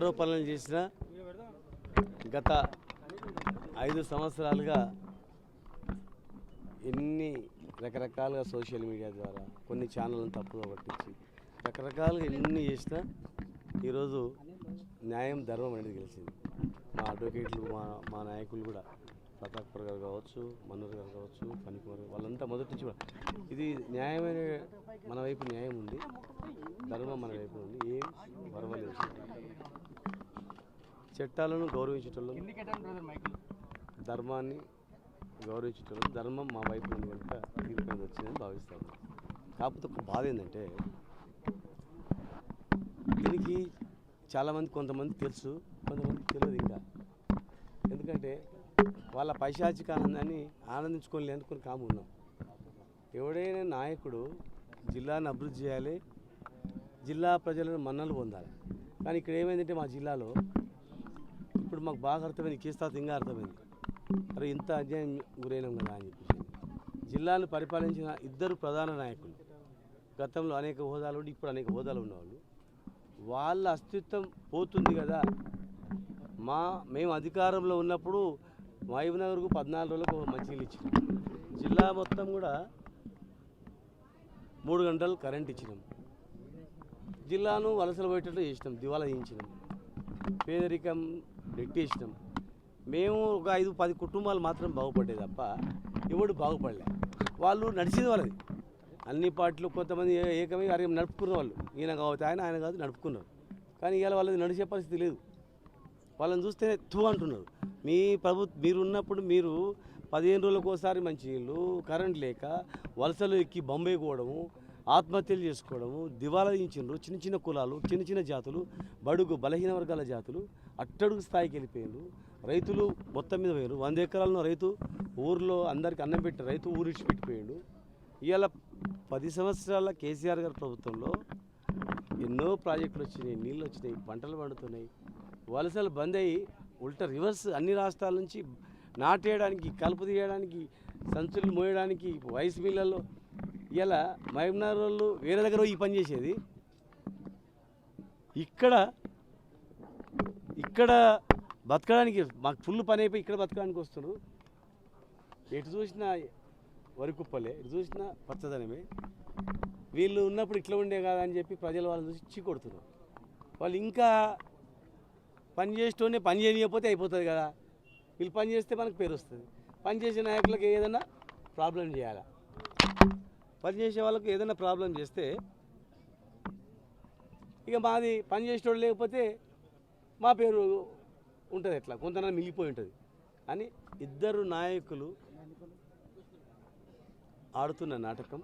ఆరోపణలు చేసిన గత ఐదు సంవత్సరాలుగా ఎన్ని రకరకాలుగా సోషల్ మీడియా ద్వారా కొన్ని ఛానళ్ళను తప్పుగా పట్టించి రకరకాలుగా ఎన్ని చేసినా ఈరోజు న్యాయం ధర్మం అనేది గెలిచింది. మా అడ్వకేట్లు మా మా నాయకులు కూడా ప్రతాపర్ గారు కావచ్చు మనోహర్ గారు కావచ్చు ఫణికుమార్ వాళ్ళంతా మొదటి నుంచి ఇది న్యాయమైన మన వైపు న్యాయం ఉంది ధర్మం మన వైపు ఉంది ఏం పర్వాలేదు. చట్టాలను గౌరవించటంలో ధర్మాన్ని గౌరవించటంలో ధర్మం మా వైపు ఉంది కనుక తీర్పు వచ్చిందని భావిస్తాను. కాకపోతే ఒక బాధ ఏంటంటే దీనికి చాలామంది కొంతమంది తెలుసు కొంతమంది తెలియదు ఇంకా. ఎందుకంటే వాళ్ళ పైశాచిక ఆనందాన్ని ఆనందించుకొని కొన్ని కాము ఉన్నాం. ఎవడైనా నాయకుడు జిల్లాను అభివృద్ధి చేయాలి జిల్లా ప్రజలను మన్నలు పొందాలి. కానీ ఇక్కడ ఏమైందంటే మా జిల్లాలో ఇప్పుడు మాకు బాగా అర్థమైంది కేసు ఇంకా అర్థమైంది. అరే ఇంత అధ్యాయం గురైనాం కదా అని చెప్పేసి. జిల్లాను పరిపాలించిన ఇద్దరు ప్రధాన నాయకులు గతంలో అనేక హోదాలు ఉండి ఇప్పుడు అనేక హోదాలు ఉన్నవాళ్ళు వాళ్ళ అస్తిత్వం పోతుంది కదా. మా మేము అధికారంలో ఉన్నప్పుడు మహబూబ్నగర్కు పద్నాలుగు రోజులకు ఒక మంచినీళ్ళు ఇచ్చినాం. జిల్లా మొత్తం కూడా మూడు గంటలు కరెంట్ ఇచ్చినాం. జిల్లాను వలసలు పోయేటట్లు చేసినాం దివాలా చేయించినాం. పేదరికం నెట్టేసినాం మేము ఒక ఐదు పది కుటుంబాలు మాత్రం బాగుపడ్డాయి తప్ప ఎవడు బాగుపడలే. వాళ్ళు నడిచింది వాళ్ళది. అన్ని పార్టీలు కొంతమంది ఏకమై అరే నడుపుకున్న వాళ్ళు. ఈయన కావచ్చు ఆయన ఆయన కాదు నడుపుకున్నారు. కానీ ఇవాళ వాళ్ళది నడిచే పరిస్థితి లేదు. వాళ్ళని చూస్తేనే తూ అంటున్నారు. మీ ప్రభుత్వ మీరు ఉన్నప్పుడు మీరు పదిహేను రోజులకు ఒకసారి మంచినీళ్ళు కరెంట్ లేక వలసలు ఎక్కి బొంబాయి పోవడము ఆత్మహత్యలు చేసుకోవడము దివాలా దించిండ్రు చిన్న చిన్న కులాలు చిన్న చిన్న జాతులు బడుగు బలహీన వర్గాల జాతులు అట్టడుగు స్థాయికి వెళ్ళిపోయారు రైతులు మొత్తం మీద పోయారు వంద ఎకరాలను రైతు ఊర్లో అందరికి అన్నం పెట్టి రైతు ఊరిడిచి పెట్టిపోయాడు ఇవాళ పది సంవత్సరాల కేసీఆర్ గారి ప్రభుత్వంలో ఎన్నో ప్రాజెక్టులు వచ్చినాయి నీళ్ళు వచ్చినాయి పంటలు పండుతున్నాయి. వలసలు బంద్ అయ్యి ఉల్టా రివర్స్ అన్ని రాష్ట్రాల నుంచి నాటేయడానికి కలుపు తీయడానికి సంచులు మోయడానికి రైస్ మిల్లల్లో ఇలా మహబూబ్నగర్ వాళ్ళు వేరే దగ్గర పోయి ఈ పని చేసేది. ఇక్కడ ఇక్కడ బతకడానికి మాకు ఫుల్ పని అయిపోయి ఇక్కడ బతకడానికి వస్తున్నారు. ఎటు చూసినా వరి కుప్పలే ఎటు చూసినా పచ్చదనమే. వీళ్ళు ఉన్నప్పుడు ఇట్లా ఉండే కదా అని చెప్పి ప్రజలు వాళ్ళని చూసి ఇచ్చి కొడుతున్నారు. వాళ్ళు ఇంకా పని చేసేటోనే పని చేయకపోతే అయిపోతుంది కదా. వీళ్ళు పని చేస్తే మనకు పేరు వస్తుంది. పని చేసే నాయకులకు ఏదైనా ప్రాబ్లం చేయాలా? పని చేసే వాళ్ళకు ఏదైనా ప్రాబ్లం చేస్తే ఇక మాది పని చేసేటోడు లేకపోతే మా పేరు ఉంటుంది ఎట్లా? కొంతమంది మిగిలిపోయి ఉంటుంది. అని ఇద్దరు నాయకులు ఆడుతున్న నాటకం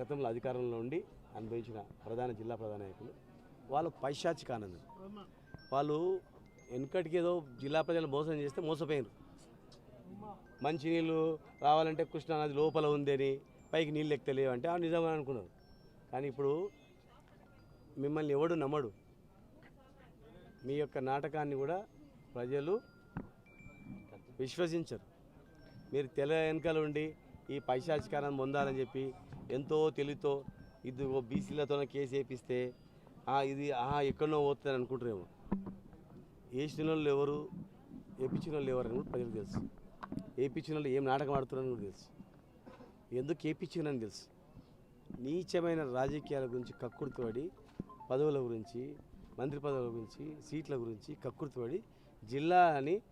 గతంలో అధికారంలో ఉండి అనుభవించిన ప్రధాన జిల్లా ప్రధాన నాయకులు వాళ్ళ పైశాచిక ఆనందం. వాళ్ళు వెనకటికి ఏదో జిల్లా ప్రజలు మోసం చేస్తే మోసపోయారు మంచినీళ్ళు రావాలంటే కృష్ణానది లోపల ఉందని పైకి నీళ్ళు ఎక్కలేవు అంటే ఆ నిజమని అనుకున్నారు. కానీ ఇప్పుడు మిమ్మల్ని ఎవడు నమ్మడు. మీ యొక్క నాటకాన్ని కూడా ప్రజలు విశ్వసించరు. మీరు తెల వెనకాల ఉండి ఈ పైశాచికారాన్ని పొందాలని చెప్పి ఎంతో తెలివితో ఇది బీసీలతో కేసు వేపిస్తే ఇది ఆహా ఎక్కడనో పోతుంది అనుకుంటారేమో వేసిన వాళ్ళు ఎవరు వేపించిన వాళ్ళు ఎవరు అని కూడా ప్రజలకు తెలుసు. వేపించిన వాళ్ళు ఏం నాటకం ఆడుతున్నారని కూడా తెలుసు. ఎందుకు వేపించినని తెలుసు. నీచమైన రాజకీయాల గురించి కక్కుర్తిపడి పదవుల గురించి మంత్రి పదవుల గురించి సీట్ల గురించి కక్కుర్తిపడి జిల్లాని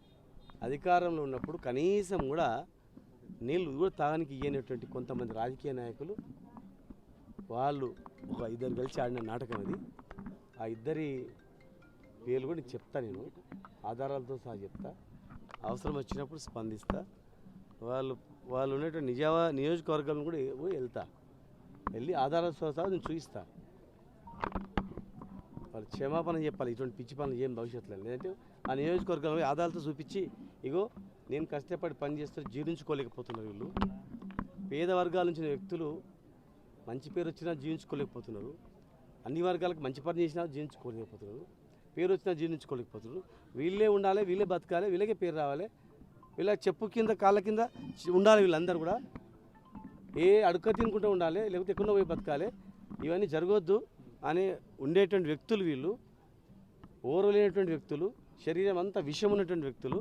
అధికారంలో ఉన్నప్పుడు కనీసం కూడా నీళ్ళు కూడా తాగానికి ఇయ్యనటువంటి కొంతమంది రాజకీయ నాయకులు వాళ్ళు ఒక ఇద్దరు కలిసి ఆడిన నాటకం అది. ఆ ఇద్దరి పేర్లు కూడా నీకు చెప్తా నేను. ఆధారాలతో సహా చెప్తా. అవసరం వచ్చినప్పుడు స్పందిస్తా. వాళ్ళు వాళ్ళు ఉన్నటువంటి నిజావా నియోజకవర్గం కూడా పోయి వెళ్తా. వెళ్ళి ఆధారాలతో సహా నేను చూపిస్తా వాళ్ళు క్షమాపణ చెప్పాలి. ఇటువంటి పిచ్చి పనులు ఏం భవిష్యత్తులో లేదంటే ఆ నియోజకవర్గంలో ఆధారాలతో చూపించి ఇగో నేను కష్టపడి పని చేస్తే జీర్ణించుకోలేకపోతున్నారు వీళ్ళు. పేద వర్గాల నుంచి వ్యక్తులు మంచి పేరు వచ్చినా జీవించుకోలేకపోతున్నారు అన్ని వర్గాలకు మంచి పని చేసినా జీవించుకోలేకపోతున్నారు పేరు వచ్చినా జీర్ణించుకోలేకపోతున్నారు. వీళ్ళే ఉండాలి వీళ్ళే బతకాలి వీళ్ళకే పేరు రావాలి. వీళ్ళ చెప్పు కింద కాళ్ళ కింద ఉండాలి వీళ్ళందరూ కూడా. ఏ అడుక తినుకుంటూ ఉండాలి లేకపోతే ఎక్కడో పోయి బతకాలి. ఇవన్నీ జరగొద్దు అని ఉండేటువంటి వ్యక్తులు వీళ్ళు. ఓరలేనటువంటి వ్యక్తులు శరీరం అంతా విషం ఉన్నటువంటి వ్యక్తులు.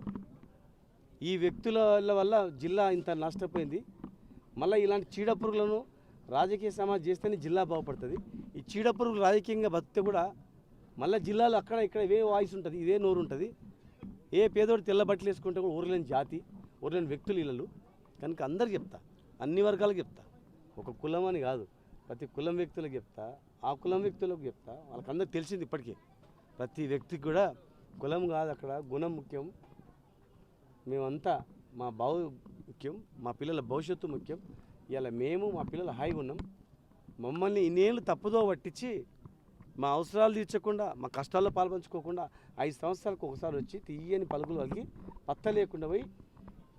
ఈ వ్యక్తుల వల్ల జిల్లా ఇంత నష్టపోయింది మళ్ళీ ఇలాంటి చీడపురుగులను రాజకీయ సమాజం చేస్తేనే జిల్లా బాగుపడుతుంది. ఈ చీడపురుగులు రాజకీయంగా బతికితే కూడా మళ్ళీ జిల్లాలో అక్కడ ఇక్కడ ఇవే వాయిస్ ఉంటుంది ఇదే నోరు ఉంటుంది. ఏ పేదోడు తెల్ల బట్టలు వేసుకుంటే కూడా ఊరలేని జాతి ఊరలేని వ్యక్తులు ఇళ్ళు కనుక అందరికి చెప్తా అన్ని వర్గాలకు చెప్తా. ఒక కులం అని కాదు ప్రతి కులం వ్యక్తులకు చెప్తా ఆ కులం వ్యక్తులకు చెప్తా. వాళ్ళకందరూ తెలిసింది ఇప్పటికే. ప్రతి వ్యక్తికి కూడా కులం కాదు అక్కడ గుణం ముఖ్యం. మేమంతా మా బావు ముఖ్యం మా పిల్లల భవిష్యత్తు ముఖ్యం. ఇలా మేము మా పిల్లలు హాయిగా ఉన్నాం మమ్మల్ని ఇన్నేళ్ళు తప్పుదో పట్టించి మా అవసరాలు తీర్చకుండా మా కష్టాల్లో పాల్పంచుకోకుండా ఐదు సంవత్సరాలకు ఒకసారి వచ్చి తీయని పలుకులు వాళ్ళకి పత్త లేకుండా పోయి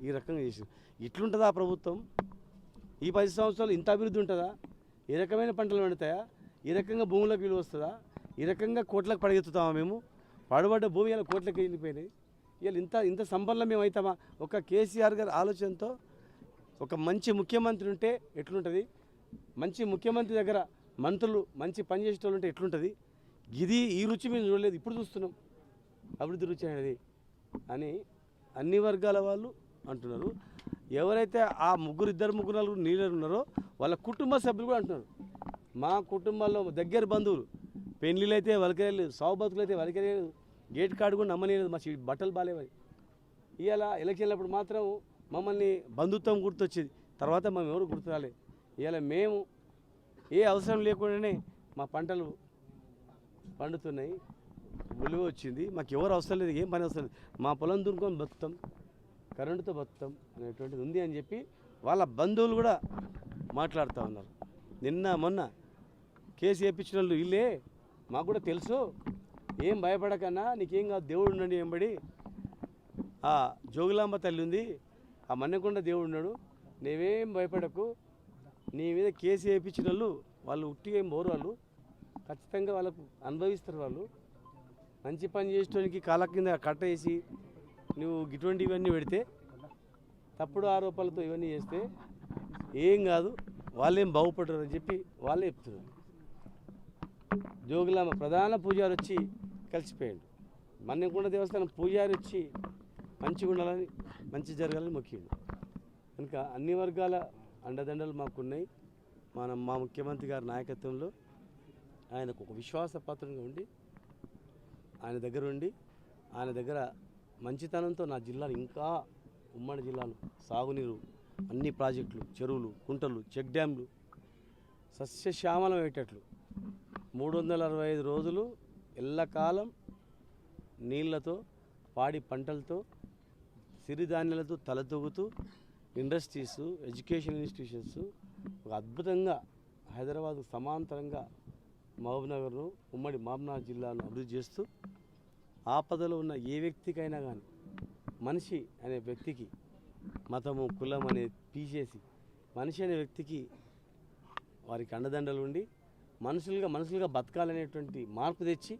ఈ రకంగా చేసి ఇట్లుంటుందా ప్రభుత్వం? ఈ పది సంవత్సరాలు ఇంత అభివృద్ధి ఉంటుందా? ఏ రకమైన పంటలు పండుతాయా? ఈ రకంగా భూములకు విలువ వస్తుందా? ఈ రకంగా కోట్లకు పడగెత్తుతామా మేము? పడబడ్డ భూమి ఇలా కోట్లకి వెళ్ళిపోయినాయి ఇవాళ ఇంత ఇంత సంపన్నం మేము అవుతామా? ఒక కేసీఆర్ గారి ఆలోచనతో ఒక మంచి ముఖ్యమంత్రి ఉంటే ఎట్లుంటుంది? మంచి ముఖ్యమంత్రి దగ్గర మంత్రులు మంచి పని చేసేటోళ్ళు అంటే ఎట్లుంటుంది? ఇది ఈ రుచి మేము చూడలేదు ఇప్పుడు చూస్తున్నాం. అభివృద్ధి రుచి అనేది అని అన్ని వర్గాల వాళ్ళు అంటున్నారు. ఎవరైతే ఆ ముగ్గురు ఇద్దరు ముగ్గురు నలుగురు నీళ్ళు ఉన్నారో వాళ్ళ కుటుంబ సభ్యులు కూడా అంటున్నారు. మా కుటుంబాల్లో దగ్గర బంధువులు పెళ్ళిళ్ళు అయితే వలకలేదు సావు బతుకులు అయితే వలకరేయలేదు గేట్ కార్డు కూడా నమ్మలేదు మా బట్టలు బాగాలేవని ఇవాళ ఎలక్షన్లప్పుడు మాత్రం మమ్మల్ని బంధుత్వం గుర్తొచ్చేది తర్వాత మేము ఎవరు గుర్తు రాలేదు. ఇవాళ మేము ఏ అవసరం లేకుండానే మా పంటలు పండుతున్నాయి. విలువ వచ్చింది. మాకు ఎవరు అవసరం లేదు ఏం పని అవసరం లేదు. మా పొలం దున్నుకొని బతుకుతాం. కరెంటుతో బతుకుతాం అనేటువంటిది ఉంది అని చెప్పి వాళ్ళ బంధువులు కూడా మాట్లాడుతూ ఉన్నారు. నిన్న మొన్న కేసు వేయించిన వాళ్ళు వీళ్ళే. మాకు కూడా తెలుసు. ఏం భయపడకన్నా నీకేం కాదు దేవుడు ఉండండి ఏంబడి ఆ జోగులాంబ తల్లి ఉంది. ఆ మన్నెకొండ దేవుడు ఉన్నాడు. నీవేం భయపడకు. నీ మీద కేసు వేయించిన వాళ్ళు వాళ్ళు ఉట్టిగా ఏం పోరు వాళ్ళు. ఖచ్చితంగా వాళ్ళకు అనుభవిస్తారు వాళ్ళు. మంచి పని చేసేటానికి కాళ్ళ కింద కట్ట వేసి నువ్వు ఇటువంటి ఇవన్నీ పెడితే తప్పుడు ఆరోపణలతో ఇవన్నీ చేస్తే ఏం కాదు వాళ్ళేం బాగుపడరు అని చెప్పి వాళ్ళే చెప్తున్నారు. జోగులామ ప్రధాన పూజారి వచ్చి కలిసిపోయాడు. మన్నెకొండ దేవస్థానం పూజారి వచ్చి మంచిగా ఉండాలని మంచి జరగాలని మొక్కిండు. కనుక అన్ని వర్గాల అండదండలు మాకున్నాయి. మనం మా ముఖ్యమంత్రి గారి నాయకత్వంలో ఆయనకు ఒక విశ్వాసపాత్రంగా ఉండి ఆయన దగ్గర ఉండి ఆయన దగ్గర మంచితనంతో నా జిల్లాను ఇంకా ఉమ్మడి జిల్లాలు సాగునీరు అన్ని ప్రాజెక్టులు చెరువులు కుంటలు చెక్ డ్యామ్లు సస్యశ్యామలం అయ్యేటట్లు మూడు వందల అరవై ఐదు రోజులు ఎల్లకాలం నీళ్ళతో పాడి పంటలతో సిరిధాన్యాలతో తలతూగుతూ ఇండస్ట్రీస్ ఎడ్యుకేషన్ ఇన్స్టిట్యూషన్స్ ఒక అద్భుతంగా హైదరాబాద్ సమాంతరంగా మహబూబ్నగర్ను ఉమ్మడి మహబూబ్నగర్ జిల్లాను అభివృద్ధి చేస్తూ ఆపదలో ఉన్న ఏ వ్యక్తికైనా కానీ మనిషి అనే వ్యక్తికి మతము కులం అనే తీసేసి మనిషి అనే వ్యక్తికి వారికి అండదండలు ఉండి మనుషులుగా మనుషులుగా బతకాలనేటువంటి మార్పు తెచ్చి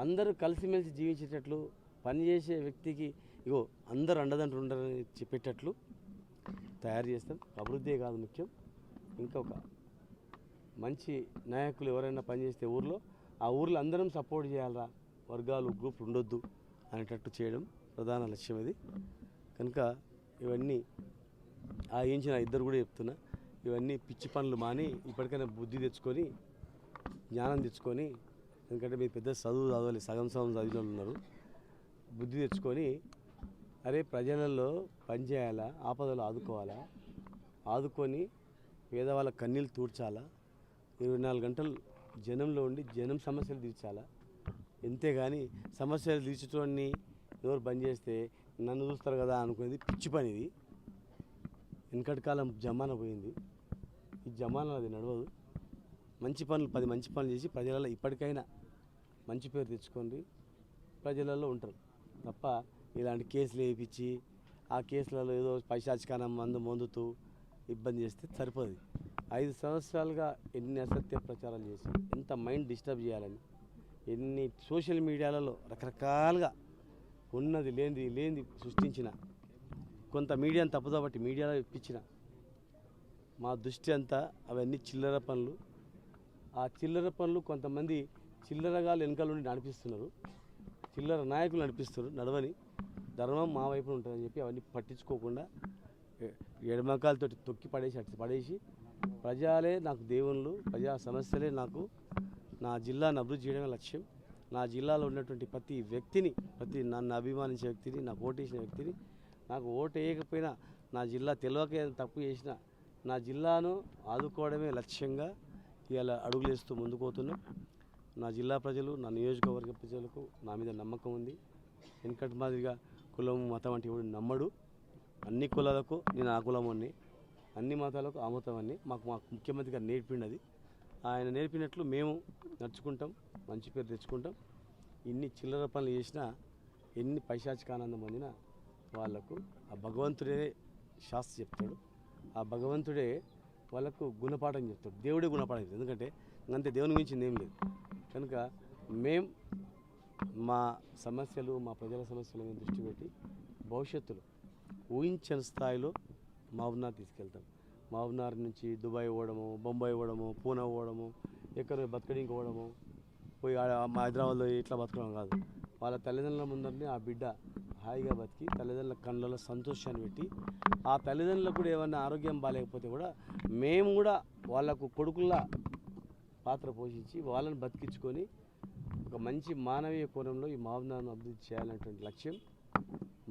అందరూ కలిసిమెలిసి జీవించేటట్లు పనిచేసే వ్యక్తికి ఇగో అందరూ అండదండలు ఉండరని చెప్పేటట్లు తయారు చేస్తాం. అభివృద్ధి కాదు ముఖ్యం. ఇంకొక మంచి నాయకులు ఎవరైనా పనిచేస్తే ఊర్లో ఆ ఊర్లో అందరం సపోర్ట్ చేయాలరా. వర్గాలు గ్రూపులు ఉండొద్దు అనేటట్టు చేయడం ప్రధాన లక్ష్యం ఇది కనుక ఇవన్నీ ఆయించిన ఇద్దరు కూడా చెప్తున్నా. ఇవన్నీ పిచ్చి పనులు మాని ఇప్పటికైనా బుద్ధి తెచ్చుకొని జ్ఞానం తెచ్చుకొని ఎందుకంటే మీరు పెద్ద చదువు చదవాలి సగం సగం చదివిన వాళ్ళు ఉన్నారు. బుద్ధి తెచ్చుకొని అరే ప్రజలలో పని చేయాలా? ఆపదలు ఆదుకోవాలా? ఆదుకొని పేదవాళ్ళ కన్నీళ్ళు తూడ్చాలా? ఇరవై నాలుగు గంటలు జనంలో ఉండి జనం సమస్యలు తీర్చాలా? అంతేగాని సమస్యలు తీర్చడాన్ని ఎవరు బంద్ చేస్తే నన్ను చూస్తారు కదా అనుకునేది పిచ్చి పని ఇది వెనకటి కాలం జమానా పోయింది. ఈ జమానా అది నడవదు. మంచి పనులు పది మంచి పనులు చేసి ప్రజలలో ఇప్పటికైనా మంచి పేరు తెచ్చుకోండి. ప్రజలలో ఉంటారు. తప్ప ఇలాంటి కేసులు వేయించి ఆ కేసులలో ఏదో పైశాచికానం మందు మందుతూ ఇబ్బంది చేస్తే సరిపోదు. ఐదు సంవత్సరాలుగా ఎన్ని అసత్య ప్రచారాలు చేసి ఎంత మైండ్ డిస్టర్బ్ చేయాలని ఎన్ని సోషల్ మీడియాలలో రకరకాలుగా ఉన్నది లేనిది లేనిది సృష్టించిన కొంత మీడియాను తప్పుదో బట్టి మీడియాలో ఇప్పించిన మా దృష్టి అంతా అవన్నీ చిల్లర పనులు. ఆ చిల్లర పనులు కొంతమంది చిల్లరగాళ్ళు వెనకాల నుండి నడిపిస్తున్నారు. చిల్లర నాయకులు నడిపిస్తున్నారు నడవని. ధర్మం మా వైపున ఉంటుందని చెప్పి అవన్నీ పట్టించుకోకుండా ఎడమకాలతో తొక్కి పడేసి అటు పడేసి ప్రజలే నాకు దేవుళ్ళు ప్రజా సమస్యలే నాకు నా జిల్లాను అభివృద్ధి చేయడమే లక్ష్యం. నా జిల్లాలో ఉన్నటువంటి ప్రతి వ్యక్తిని ప్రతి నన్ను అభిమానించే వ్యక్తిని నాకు ఓటేసిన వ్యక్తిని నాకు ఓటు వేయకపోయినా నా జిల్లా తెలియక తప్పు చేసినా నా జిల్లాను ఆదుకోవడమే లక్ష్యంగా ఇలా అడుగులేస్తూ ముందుకోతున్నాం. నా జిల్లా ప్రజలు నా నియోజకవర్గ ప్రజలకు నా మీద నమ్మకం ఉంది. వెనకటి మాదిరిగా కులం మతం అంటే ఎవడు నమ్మడు. అన్ని కులాలకు నేను ఆ కులమని అన్ని మతాలకు ఆ మతమని మాకు మాకు ముఖ్యమంత్రి గారు నేర్పిండది. ఆయన నేర్పినట్లు మేము నడుచుకుంటాం మంచి పేరు తెచ్చుకుంటాం. ఇన్ని చిల్లర పనులు చేసినా ఎన్ని పైశాచిక ఆనందం పొందినా వాళ్ళకు ఆ భగవంతుడే శాస్త్రి చెప్తాడు. ఆ భగవంతుడే వాళ్ళకు గుణపాఠం చెప్తాడు. దేవుడే గుణపాఠం చెప్తాడు. ఎందుకంటే అంతే దేవుని గురించి ఏం లేదు. కనుక మేం మా సమస్యలు మా ప్రజల సమస్యల మీద దృష్టి పెట్టి భవిష్యత్తులో ఊహించని స్థాయిలో మహబూబ్నార్ తీసుకెళ్తాం. మహబూబ్నార్ నుంచి దుబాయ్ పోవడము బొంబాయి పోవడము పూనా పోవడము ఎక్కడ బతకడానికి పోవడము పోయి మా హైదరాబాద్లో ఇట్లా బతకడం కాదు. వాళ్ళ తల్లిదండ్రుల ముందరనే ఆ బిడ్డ హాయిగా బతికి తల్లిదండ్రుల కళ్ళలో సంతోషాన్ని పెట్టి ఆ తల్లిదండ్రులకు కూడా ఏమన్నా ఆరోగ్యం బాగాలేకపోతే కూడా మేము కూడా వాళ్ళకు కొడుకుల్లా పాత్ర పోషించి వాళ్ళని బతికించుకొని ఒక మంచి మానవీయ కోణంలో ఈ మావనార్ను అభివృద్ధి చేయాలనేటువంటి లక్ష్యం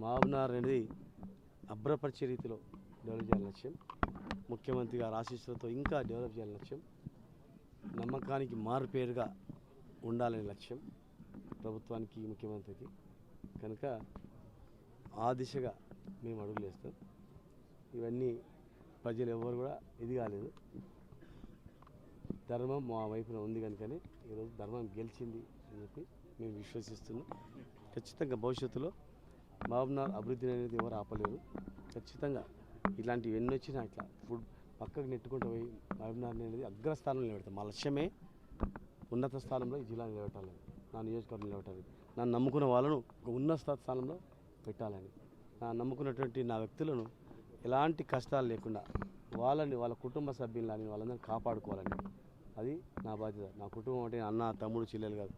మావనార్ అనేది అభ్రపరిచే రీతిలో డెవలప్ చేయాలని లక్ష్యం ముఖ్యమంత్రి గారి ఆశీస్సులతో ఇంకా డెవలప్ చేయాలని లక్ష్యం నమ్మకానికి మారుపేరుగా ఉండాలనే లక్ష్యం ప్రభుత్వానికి ముఖ్యమంత్రికి. కనుక ఆ దిశగా మేము అడుగులు వేస్తాం. ఇవన్నీ ప్రజలు ఎవరు కూడా ఇది కాలేదు ధర్మం మా వైపున ఉంది కనుకనే ఈరోజు ధర్మం గెలిచింది. అని చెప్పి మేము విశ్వసిస్తున్నాం. ఖచ్చితంగా భవిష్యత్తులో మహబూబ్నగర్ అభివృద్ధి అనేది ఎవరు ఆపలేరు. ఖచ్చితంగా ఇలాంటివి ఎన్ని వచ్చినా ఇట్లా ఫుడ్ పక్కకు నెట్టుకుంటూ పోయి మహబూబ్నార్ అనేది అగ్రస్థానంలో నిలబెడతాం. మా లక్ష్యమే ఉన్నత స్థానంలో ఈ జిల్లా నిలబెట్టాలని నా నియోజకవర్గం నిలబెట్టాలి నన్ను నమ్ముకున్న వాళ్ళను ఒక ఉన్నత స్థానంలో పెట్టాలని నా నమ్ముకున్నటువంటి నా వ్యక్తులను ఎలాంటి కష్టాలు లేకుండా వాళ్ళని వాళ్ళ కుటుంబ సభ్యులని వాళ్ళందరినీ కాపాడుకోవాలని అది నా బాధ్యత. నా కుటుంబం అంటే అన్న తమ్ముడు చెల్లెలు కాదు.